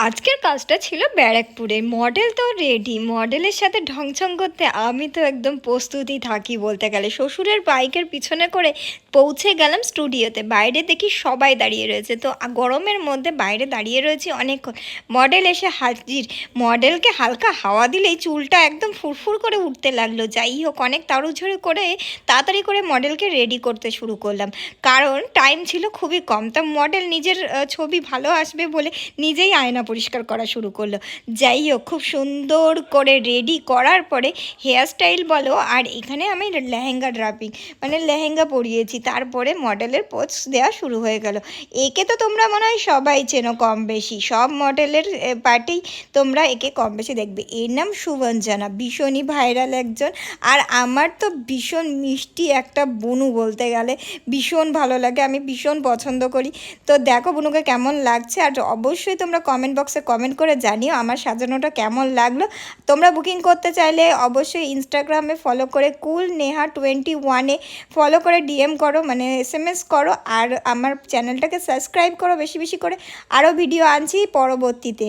আজকের কাজটা ছিল ব্যারাকপুরে। মডেল তো রেডি মডেলের সাথে ঢংছং করতে আমি তো একদম প্রস্তুতি থাকি বলতে গেলে। শ্বশুরের বাইকের পিছনে করে পৌঁছে গেলাম স্টুডিওতে, বাইরে দেখি সবাই দাঁড়িয়ে রয়েছে। তো গরমের মধ্যে বাইরে দাঁড়িয়ে রয়েছি অনেকক্ষণ। মডেল এসে হাজির। মডেলকে হালকা হাওয়া দিলেই চুলটা একদম ফুরফুর করে উঠতে লাগল। যাই হোক, অনেক তাড়ুঝড়ি করে তাড়াতাড়ি করে মডেলকে রেডি করতে শুরু করলাম। কারণ টাইম ছিল খুবই কম। তা মডেল নিজের ছবি ভালো আসবে বলে নিজেই আয়না পরিষ্কার করা শুরু করল। যাই হোক, খুব সুন্দর করে রেডি করার পরে হেয়ার স্টাইল বলো, আর এখানে আমি লেহেঙ্গা ড্রাপিং মানে লেহেঙ্গা পরিয়েছি। তারপরে মডেলের পোজ দেওয়া শুরু হয়ে গেল। একে তো তোমরা মনে হয় সবাই চেনো কম বেশি। সব মডেলের পার্টি তোমরা একে কম বেশি দেখবে। এর নাম সুবঞ্জনা, ভীষণই ভাইরাল একজন। আর আমার তো ভীষণ মিষ্টি একটা বনু বলতে গেলে। ভীষণ ভালো লাগে, আমি ভীষণ পছন্দ করি। তো দেখো বনুকে কেমন লাগছে, আর অবশ্যই তোমরা কমেন্ট বক্সে কমেন্ট করে জানিও আমার সাজানোটা কেমন লাগল। তোমরা বুকিং করতে চাইলে অবশ্যই ইনস্টাগ্রামে ফলো করে কুল নেহা টোয়েন্টি ওয়ানে ফলো করে ডিএম করো মানে এস এম এস করো, আর আমার চ্যানেলটাকে সাবস্ক্রাইব করো বেশি বেশি করে। আরও ভিডিও আনছি পরবর্তীতে।